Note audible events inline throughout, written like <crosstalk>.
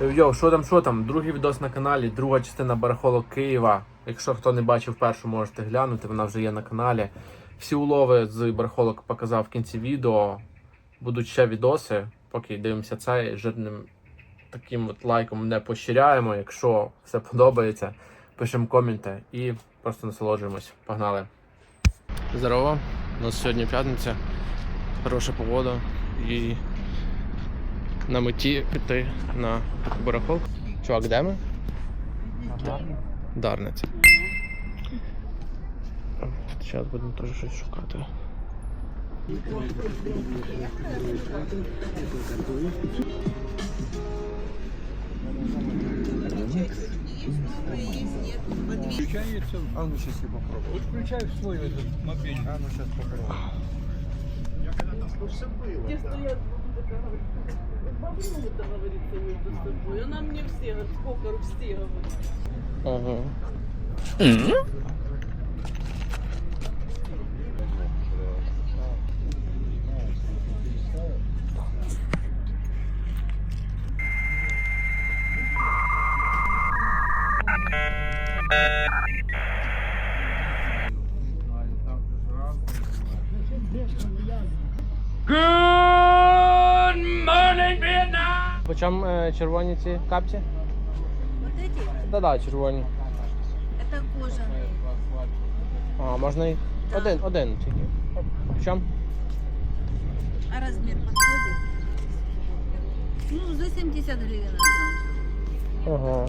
Йо, що там, що там? Другий відос на каналі, друга частина барахолок Києва. Якщо хто не бачив першу, можете глянути, вона вже є на каналі. Всі улови з барахолок показав в кінці відео. Будуть ще відоси, поки дивимося це жирним таким от лайком не пощиряємо. Якщо все подобається, пишемо коменти і просто насолоджуємось. Погнали! Здорово! У нас сьогодні п'ятниця, хороша погода і на меті піти на барахолку. Чувак, де ми? Дарниця. Зараз будемо теж щось шукати. Включается. А ну сейчас я попробую. Вот включай в свой этот мобильный. А ну сейчас попробую. Те стоят, бабуля договориться между собой. Она мне все, сколько все говорит. Ага. Почем е, червоні ці капці? Вот эти, Да-да, червоні. это кожаные. А, можна і один, один тільки. Почем? А размер подходит? Ну, за 70 гривен отдам. Ага.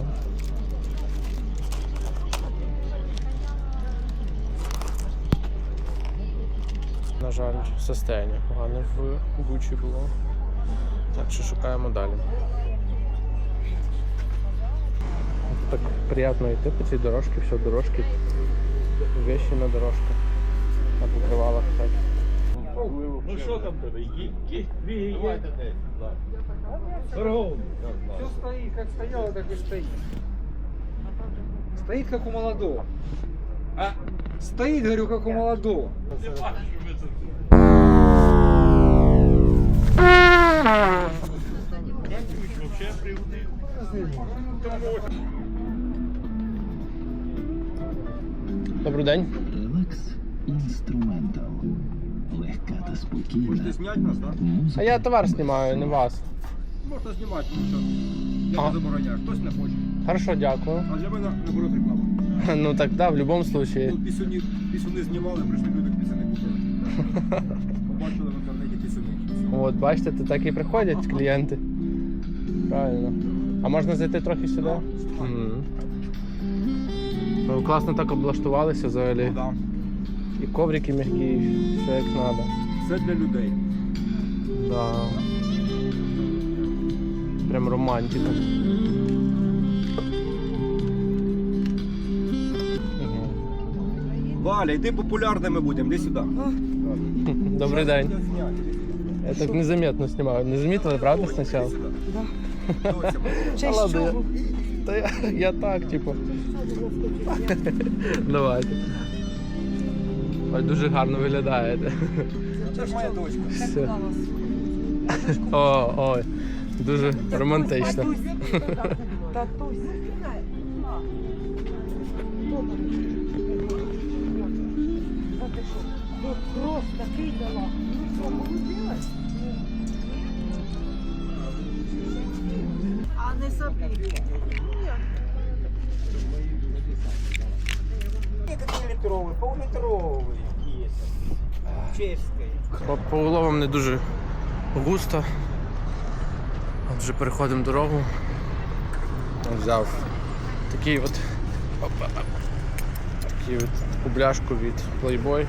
На жаль, состояние погане в Гучі було. Так що шукаємо далі. Так приємно йти по цій дорожці, все дорожки, вещи на дорожках, на покривалах так. Ну что там тебе? Есть две есть. Все стоит, как стояло, так и стоит. Стоит, как у молодого. А? Стоит, говорю, как у молодого. Добрий день. Релакс інструментал. Легка та спокійна. Можете зняти нас, так? А я товар знімаю, не вас. Можна знімати, тому що я не забороняю. Хтось не хоче. Хорошо, дякую. А для мене наоборот реклама. <laughs> Ну так да, в будь-якому случае. Пісюни, пісюни знімали, прийшли люди пісюни купили. <laughs> От, бачите, то так і приходять клієнти. Правильно. А можна зайти трохи сюди? Ви класно так облаштувалися взагалі. Ну, да. І коврики м'які, і все як треба. Все для людей. Да. Прям романтика. Валя, йди популярними будемо, йди сюди. Добрий день. Я так незаметно знімаю. Не замітили, правда, спочатку? Да. Ладно, я, та я, я так, типу. <laughs> Давайте. Ой, дуже гарно виглядаєте. Це ж моя дочка. Все. О, ой, дуже романтично. А Літровий, пол-літровий є. Чеський. По, по уловам не дуже густо. От вже переходимо дорогу. Взяв такий от. опа, Такий от кубляшку від Playboy.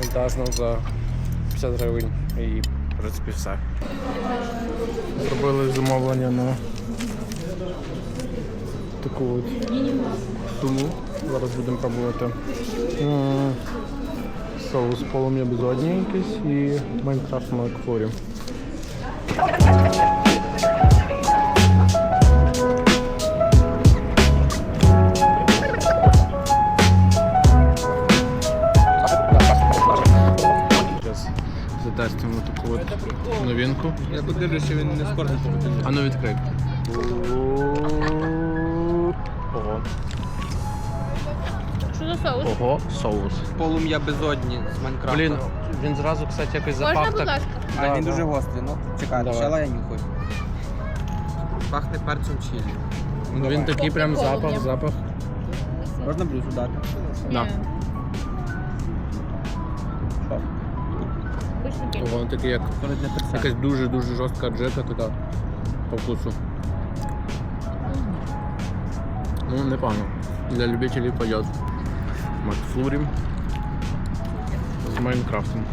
Вінтажну за 50 гривень. І в принципі все. Зробили замовлення на таку от суму. Зараз будемо пробувати. Соус полум'я безодні якийсь і Майнкрафт на. Зараз затестимо таку от новинку. Я подивлюсь, що він не скоро А ну відкрий. Ого. Що за соус? Ого, соус. Полум'я безодні з Майнкрафта. Блін, він зразу, кстати, якось запах Можна, будь так. ласка? А Да, він да. дуже гострий, ну чекай, Давай. ще я нюхаю. Пахне перцем чилі. Ну, він такий прям Пахне запах, запах. Можна блюзу дати? Да. Ні. Вишеньки. Ого, він такий як Коли для перця. якась дуже-дуже жорстка джека така по вкусу. Ну, непогано. Для любителей пойдет. Макфлурі з Майнкрафтом.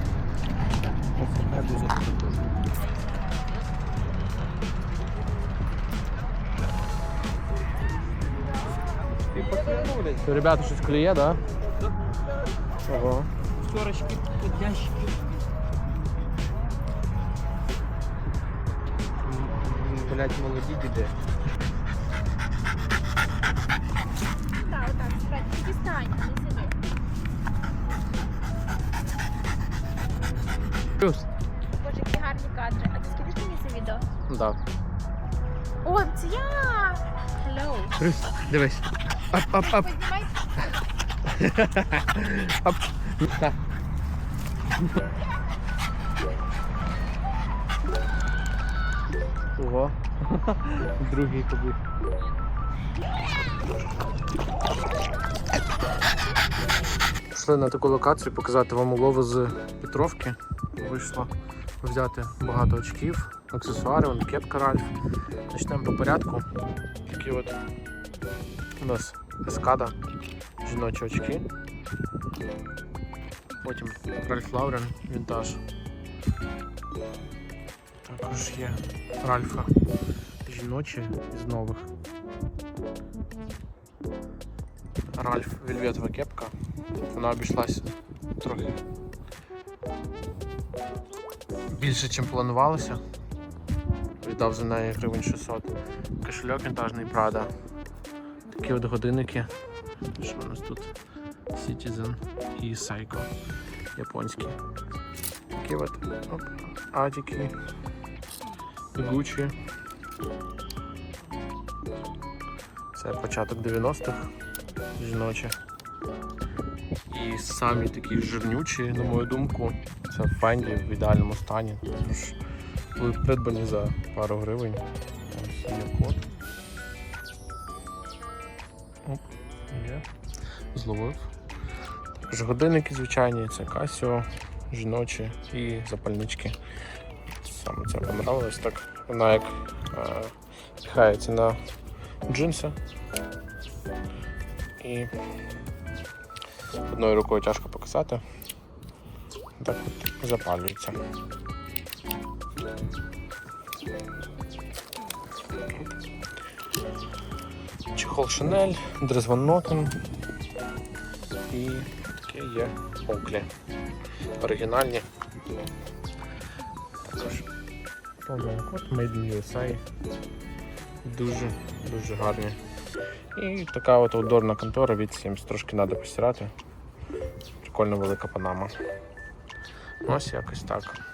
Ти. Ребята, щось клює, да? Ого. Корочки, подящики. Блять, молоді діди. Так, отак, стань, тільки стань, не сиди. Плюс. Боже, які гарні кадри. А ти скинеш мені це відео? Да. О, це я! Hello. Плюс, дивись. Ап, ап, ап. Піднімай. <laughs> Ап. Так. Ого. <laughs> Другий побіг. Пішли на таку локацію показати вам улови з Петровки. Вийшло взяти багато очків, аксесуари, вон кепка Ральф. Почнемо по порядку. Такі от у нас ескада, жіночі очки. Потім Ральф Лаурен вінтаж. Також є Ральфа жіночі з нових. Ральф вельветова кепка. Вона обійшлася трохи більше, ніж планувалося. Віддав за неї гривень 600. Кошельок вінтажний Prada. Такі от годинники. Що у нас тут? Citizen і Seiko. Японські. Такі от оп, адіки. Gucci. Це початок 90-х. Жіночі. І самі такі жирнючі, на мою думку. Це Фенді в ідеальному стані. Тож були придбані за пару гривень. Ось є код. Оп, є. Зловив. Також годинники звичайні, це Casio, жіночі і запальнички. Саме це понравилось так. Вона як е, піхається на джинси. І одною рукою тяжко показати. Так от запалюється. Чехол Van Noten і таке є Оклі. Оригінальні. Також повний Made in USA. Дуже, дуже гарні. І така от аутдорна контора від Sims. Трошки треба постирати. Прикольно велика панама. Ось якось так.